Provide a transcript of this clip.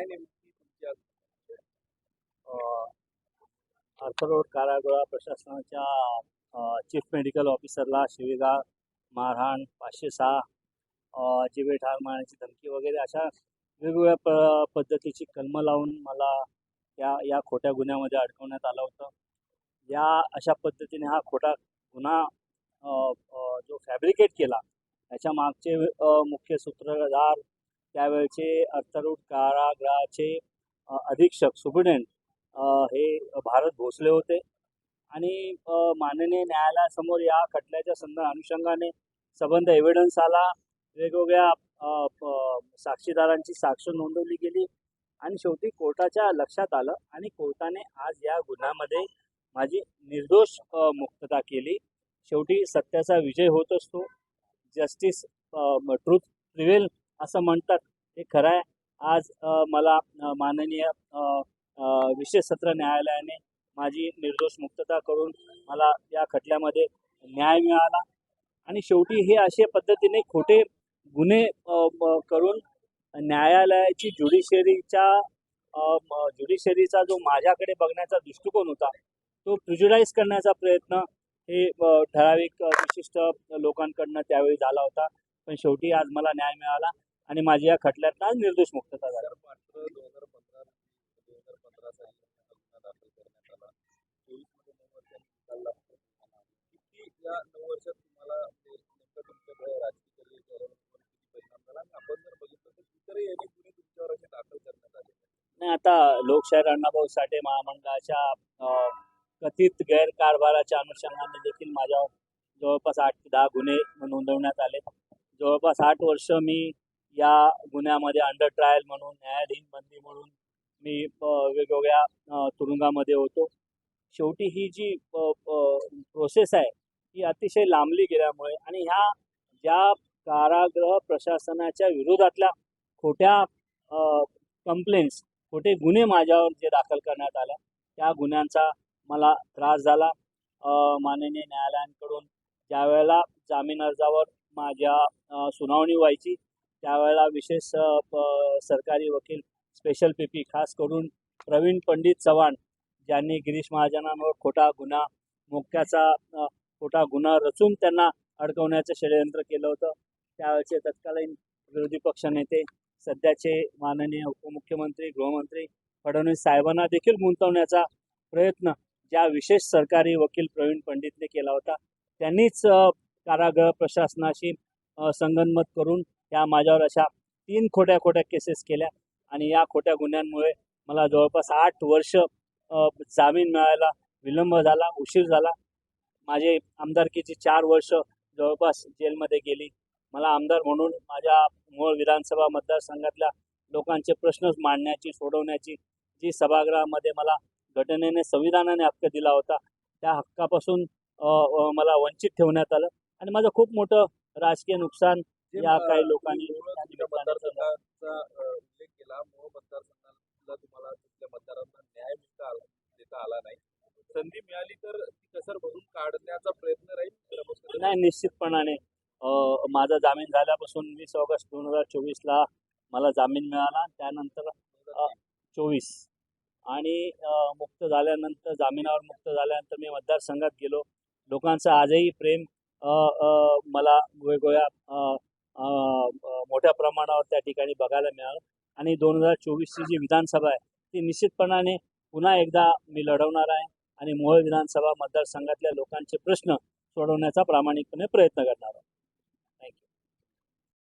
काय नेमकी म्हणजे, कारागृह प्रशासनाच्या चीफ मेडिकल ऑफिसरला शिवेगाळ मारहाण पाचशे सहा जिबे ठार मारण्याची धमकी वगैरे अशा वेगवेगळ्या प पद्धतीची कलमं लावून मला या या खोट्या गुन्ह्यामध्ये अडकवण्यात आलं होतं. या अशा पद्धतीने हा खोटा गुन्हा जो फॅब्रिकेट केला याच्या मागचे मुख्य सूत्रधार त्यावेळचे अर्थरूढ कारागृहाचे अधीक्षक सुप्रिटेंट हे भारत भोसले होते. आणि माननीय न्यायालयासमोर या खटल्याच्या संदर्भ अनुषंगाने सबंध एव्हिडन्स आला. वेगवेगळ्या प- साक्षीदारांची साक्ष नोंदवली गेली. आणि शेवटी कोर्टाच्या लक्षात आलं आणि कोर्टाने आज या गुन्ह्यामध्ये माझी निर्दोष मुक्तता केली. शेवटी सत्याचा विजय होत असतो. जस्टिस ट्रूथ प्रिवेल असं म्हणतात. हे खरं आहे. आज मला माननीय विशेष सत्र न्यायालयाने माझी निर्दोष मुक्तता करून मला या खटल्यामध्ये न्याय मिळाला. आणि शेवटी हे अशा पद्धतीने खोटे गुन्हे करून न्यायालयाची ज्युडिशरीच्या ज्युडिशरीचा जो माझ्याकडे बघण्याचा दृष्टिकोन होता तो प्रिज्युडाईज करण्याचा प्रयत्न हे ठराविक विशिष्ट लोकांकडनं त्यावेळी झाला होता. पण शेवटी आज मला न्याय मिळाला. आणि माझी या खटल्यात आज निर्दोष मुक्तता झाली. आले. नाही आता लोकशाहीर अण्णाभाऊ साठे महामंडळाच्या कथित गैरकारभाराच्या अनुषंगाने देखील माझ्यावर जवळपास आठ ते दहा गुन्हे नोंदवण्यात आले जवळपास आठ वर्ष मी या गुन्ह्यामध्ये अंडर ट्रायल म्हणून न्यायाधीन बंदी म्हणून मी वेगवेगळ्या तुरुंगामध्ये होतो. शेवटी ही जी प्रोसेस आहे ही अतिशय लांबली गेल्यामुळे आणि ह्या ज्या कारागृह प्रशासनाच्या विरोधातल्या खोट्या कंप्लेंट्स खोटे गुन्हे माझ्यावर जे दाखल करण्यात आल्या त्या गुन्ह्यांचा मला त्रास झाला. माननीय न्यायालयांकडून ज्यावेळेला जामीन अर्जावर माझ्या सुनावणी व्हायची त्यावेळेला विशेष प- सरकारी वकील स्पेशल पी पी खास करून प्रवीण पंडित चव्हाण ज्यांनी गिरीश महाजनांवर खोटा गुन्हा मोक्याचा खोटा गुन्हा रचून त्यांना अडकवण्याचं षडयंत्र केलं होतं. त्यावेळेचे तत्कालीन विरोधी पक्षनेते सध्याचे माननीय उपमुख्यमंत्री गृहमंत्री फडणवीस साहेबांना देखील गुंतवण्याचा प्रयत्न ज्या विशेष सरकारी वकील प्रवीण पंडितने केला होता त्यांनीच कारागृह प्रशासनाशी संगनमत करून या माझ्यावर अशा तीन खोट्या खोट्या केसेस केल्या आणि या खोट्या गुन्ह्यांमुळे मला जवळपास आठ वर्ष जामीन मिळायला विलंब झाला उशीर झाला. माझे आमदारकीची चार वर्ष जवळपास जेलमध्ये गेली. मला आमदार म्हणून माझ्या मूळ विधानसभा मतदारसंघातल्या लोकांचे प्रश्न मांडण्याची सोडवण्याची जी सभागृहामध्ये मला घटनेने संविधानाने हक्क दिला होता त्या हक्कापासून मला वंचित ठेवण्यात आलं. आणि माझं खूप मोठं राजकीय नुकसान या काही लोकांनी तुमच्या. मतदारसंघाचा उल्लेख केला मूळ मतदारसंघाला तुम्हाला तिथल्या मतदारांना न्याय मिळता आला देता आला नाही. संधी मिळाली तर ती कसर भरून काढण्याचा प्रयत्न राहील? नाही निश्चितपणाने. माझा जामीन झाल्यापासून वीस ऑगस्ट दोन हजार चोवीसला मला जामीन मिळाला. त्यानंतर चोवीस. आणि मुक्त झाल्यानंतर जामिनावर मुक्त झाल्यानंतर मी मतदारसंघात गेलो. लोकांचं आजही प्रेम अ, अ, मला वेगवेगळ्या मोठ्या प्रमाणावर त्या ठिकाणी बघायला मिळालं. आणि दोन हजार चोवीसची जी विधानसभा आहे ती निश्चितपणाने पुन्हा एकदा मी लढवणार आहे आणि मोहोळ विधानसभा मतदारसंघातल्या लोकांचे प्रश्न सोडवण्याचा प्रामाणिकपणे प्रयत्न करणार आहे.